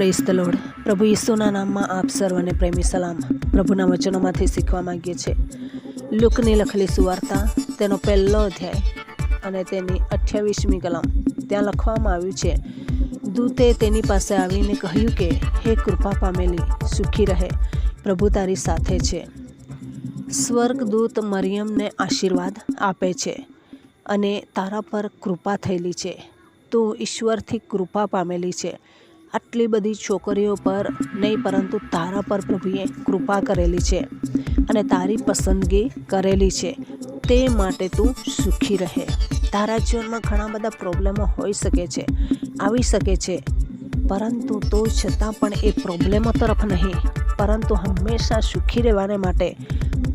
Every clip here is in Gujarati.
પ્રેસ પ્રભુ ઈસુના નામમાં આપ સર્વને પ્રેમી સલામ. પ્રભુના વચનોમાંથી શીખવા માગીએ છીએ. લુકની લખેલી સુવાર્તા, તેનો પહેલો અધ્યાય અને તેની અઠ્યાવીસમી કલમ. ત્યાં લખવામાં આવ્યું છે, દૂતે તેની પાસે આવીને કહ્યું કે, હે કૃપા પામેલી, સુખી રહે. પ્રભુ તારી સાથે છે. સ્વર્ગદૂત મરિયમને આશીર્વાદ આપે છે અને તારા પર કૃપા થયેલી છે. તું ઈશ્વરથી કૃપા પામેલી છે. આટલી બધી છોકરીઓ પર નહીં, પરંતુ તારા પર પ્રભુએ કૃપા કરેલી છે અને તારી પસંદગી કરેલી છે. તે માટે તું સુખી રહે. તારા જીવનમાં ઘણા બધા પ્રોબ્લેમો હોઈ શકે છે, આવી શકે છે. પરંતુ તો છતાં પણ એ પ્રોબ્લેમો તરફ નહીં, પરંતુ હંમેશા સુખી રહેવાને માટે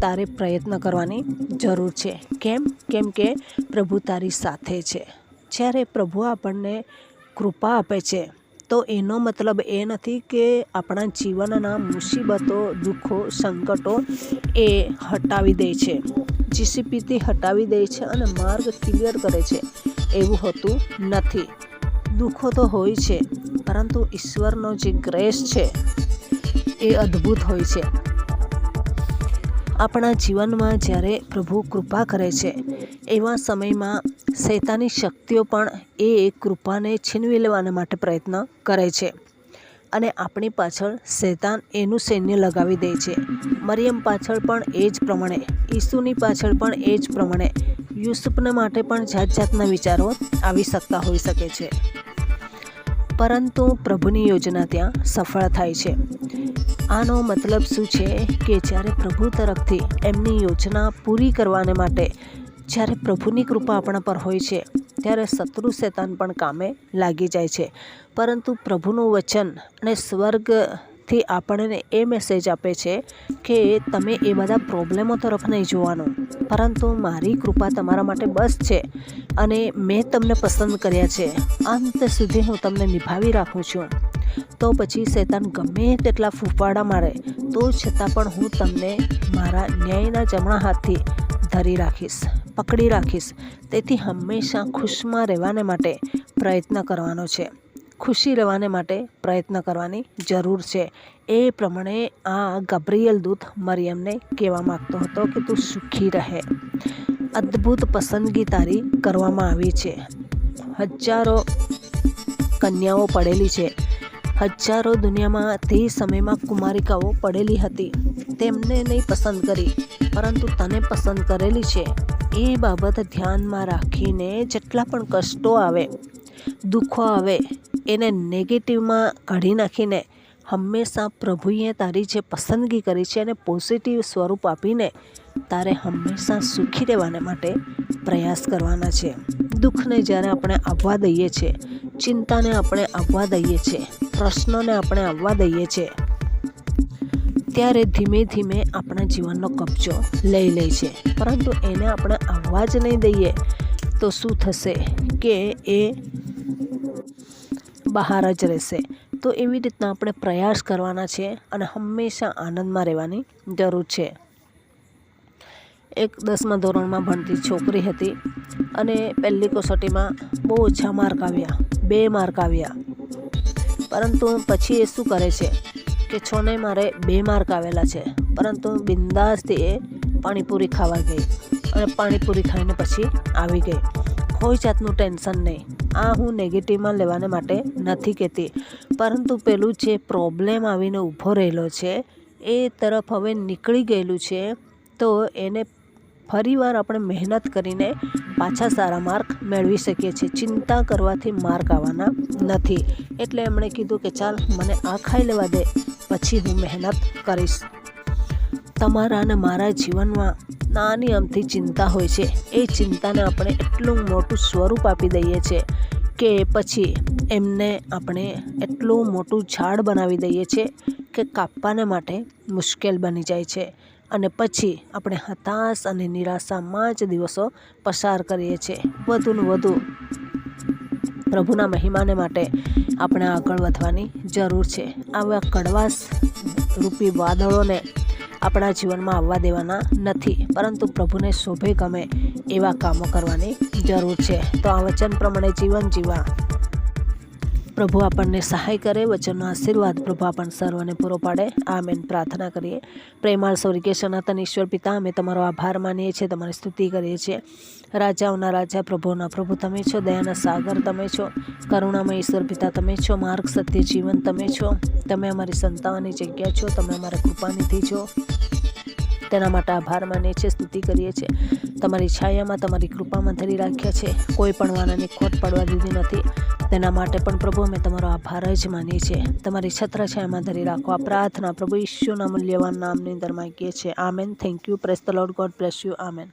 તારે પ્રયત્ન કરવાની જરૂર છે. કેમ? કેમ કે પ્રભુ તારી સાથે છે. જ્યારે પ્રભુ આપણને કૃપા આપે છે તો એનો મતલબ એ નથી કે આપણા જીવનના મુસીબતો, દુઃખો, સંકટો એ હટાવી દે છે. જીસીપીથી હટાવી દે છે અને માર્ગ ક્લિયર કરે છે. એવું હોતું નથી. દુઃખો તો હોય છે, પરંતુ ઈશ્વરનો જે ગ્રેસ છે એ અદ્ભુત હોય છે. આપણા જીવનમાં જ્યારે પ્રભુ કૃપા કરે છે, એવા સમયમાં શૈતાની શક્તિઓ પણ એ કૃપાને છીનવી લેવાના માટે પ્રયત્ન કરે છે અને આપણી પાછળ શૈતાન એનું સૈન્ય લગાવી દે છે. મરિયમ પાછળ પણ એ જ પ્રમાણે, ઈસુની પાછળ પણ એ જ પ્રમાણે, યુસુફને માટે પણ જાત જાતના વિચારો આવી શકતા હોઈ શકે છે. પરંતુ પ્રભુની યોજના ત્યાં સફળ થાય છે. આનો મતલબ શું છે કે જ્યારે પ્રભુ તરફથી એમની યોજના પૂરી કરવાને માટે જ્યારે પ્રભુની કૃપા આપણા પર હોય છે, ત્યારે શત્રુ શેતાન પણ કામે લાગી જાય છે. પરંતુ પ્રભુનું વચન અને સ્વર્ગથી આપણને એ મેસેજ આપે છે કે તમે એ બધા પ્રોબ્લેમો તરફ નહીં જોવાનું. પરંતુ મારી કૃપા તમારા માટે બસ છે અને મેં તમને પસંદ કર્યા છે. અંત સુધી હું તમને નિભાવી રાખું છું. તો પછી શેતાન ગમે તેટલા ફૂફાડા મારે, તો છતાં પણ હું તમને મારા ન્યાયના જમણા હાથથી ધરી રાખીશ, પકડી રાખીશ. તેથી હંમેશા ખુશમાં રહેવાને માટે પ્રયત્ન કરવાનો છે. ખુશી રહેવાને માટે પ્રયત્ન કરવાની જરૂર છે. એ પ્રમાણે આ ગબ્રિયલ દૂત મરિયમને કહેવા માગતો હતો કે તું સુખી રહે. અદ્ભુત પસંદગી તારી કરવામાં આવી છે. હજારો કન્યાઓ પડેલી છે. હજારો દુનિયામાં તે સમયમાં કુમારિકાઓ પડેલી હતી. તેમને નહીં પસંદ કરી, પરંતુ તને પસંદ કરેલી છે. એ બાબત ધ્યાનમાં રાખીને જેટલા પણ કષ્ટો આવે, દુઃખો આવે એને નેગેટિવમાં કાઢી નાખીને હંમેશા પ્રભુએ તારી જે પસંદગી કરી છે એને પોઝિટિવ સ્વરૂપ આપીને તારે હંમેશા સુખી રહેવાને માટે પ્રયાસ કરવાના છે. દુઃખને જ્યારે આપણે આવવા દઈએ છીએ, ચિંતાને આપણે આવવા દઈએ છીએ, પ્રશ્નોને આપણે આવવા દઈએ છીએ, ત્યારે ધીમે ધીમે આપણા જીવનનો કબજો લઈ લે છે. પરંતુ એને આપણે આવવા જ નહીં દઈએ તો શું થશે? કે એ બહાર જ રહેશે. તો એવી રીતના આપણે પ્રયાસ કરવાના છે અને હંમેશા આનંદમાં રહેવાની જરૂર છે. એક દસમા ધોરણમાં ભણતી છોકરી હતી અને પહેલી કસોટીમાં બહુ ઓછા માર્ક આવ્યા, બે માર્ક આવ્યા. પરંતુ પછી એ શું કરે છે કે છોને મારે બે માર્ક આવેલા છે, પરંતુ બિંદાસથી એ પાણીપુરી ખાવા ગઈ અને પાણીપુરી ખાઈને પછી આવી ગઈ. કોઈ જાતનું ટેન્શન નહીં. આ હું નેગેટિવમાં લેવાને માટે નથી કહેતી. પરંતુ પેલું જે પ્રોબ્લેમ આવીને ઊભો રહેલો છે, એ તરફ હવે નીકળી ગયેલું છે, તો એને ફરીવાર આપણે મહેનત કરીને પાછા સારા માર્ક મેળવી શકીએ છીએ. ચિંતા કરવાથી માર્ક આવવાના નથી. એટલે એમણે કીધું કે ચાલ, મને આ ખાઈ લેવા દે, પછી હું મહેનત કરીશ. તમારા અને મારા જીવનમાં નાની અમથી ચિંતા હોય છે. એ ચિંતાને આપણે એટલું મોટું સ્વરૂપ આપી દઈએ છીએ કે પછી એમને આપણે એટલું મોટું ઝાડ બનાવી દઈએ છીએ કે કાપવાને માટે મુશ્કેલ બની જાય છે. અને પછી આપણે હતાશ અને નિરાશામાં જ દિવસો પસાર કરીએ છીએ વધુને વધુ પ્રભુના મહિમાને માટે આપણે આગળ વધવાની જરૂર છે. આવા કડવાશ રૂપી વાદળોને આપણા જીવનમાં આવવા દેવાના નથી. પરંતુ પ્રભુને શોભે ગમે એવા કામો કરવાની જરૂર છે. તો આ વચન પ્રમાણે જીવન જીવવા. પ્રભુ આપણને સહાય કરે, વચનનો આશીર્વાદ પ્રભુ આપણને સર્વને પૂરો પાડે. આમેન. પ્રાર્થના કરીએ. પ્રેમાળ સ્વર્ગીય સનાતન ઈશ્વર પિતા, અમે તમારો આભાર માનીએ છીએ, તમારી સ્તુતિ કરીએ છીએ. રાજાઓના રાજા, પ્રભુના પ્રભુ તમે છો, દયાના સાગર તમે છો, કરુણામય ઈશ્વર પિતા તમે છો, માર્ગ સત્ય જીવન તમે છો. તમે અમારી સંતાનની જગ્યા છો, તમે અમારા કૃપાનિધિ છો. તેના માટે આભાર માનીએ છીએ, સ્તુતિ કરીએ છીએ. તમારી છાયામાં, તમારી કૃપામાં ધરી રાખ્યા છે. કોઈ પણ વાનાની ખોટ પાડવા દીધી નથી. તેના માટે પણ પ્રભુ, અમે તમારો આભાર જ માનીએ છીએ. તમારી છત્રછાયામાં ધરી રાખો. આ પ્રાર્થના પ્રભુ ઈશ્વરના મૂલ્યવાન નામની અંદર માગીએ છીએ. Amen. Thank you praise the lord god bless you amen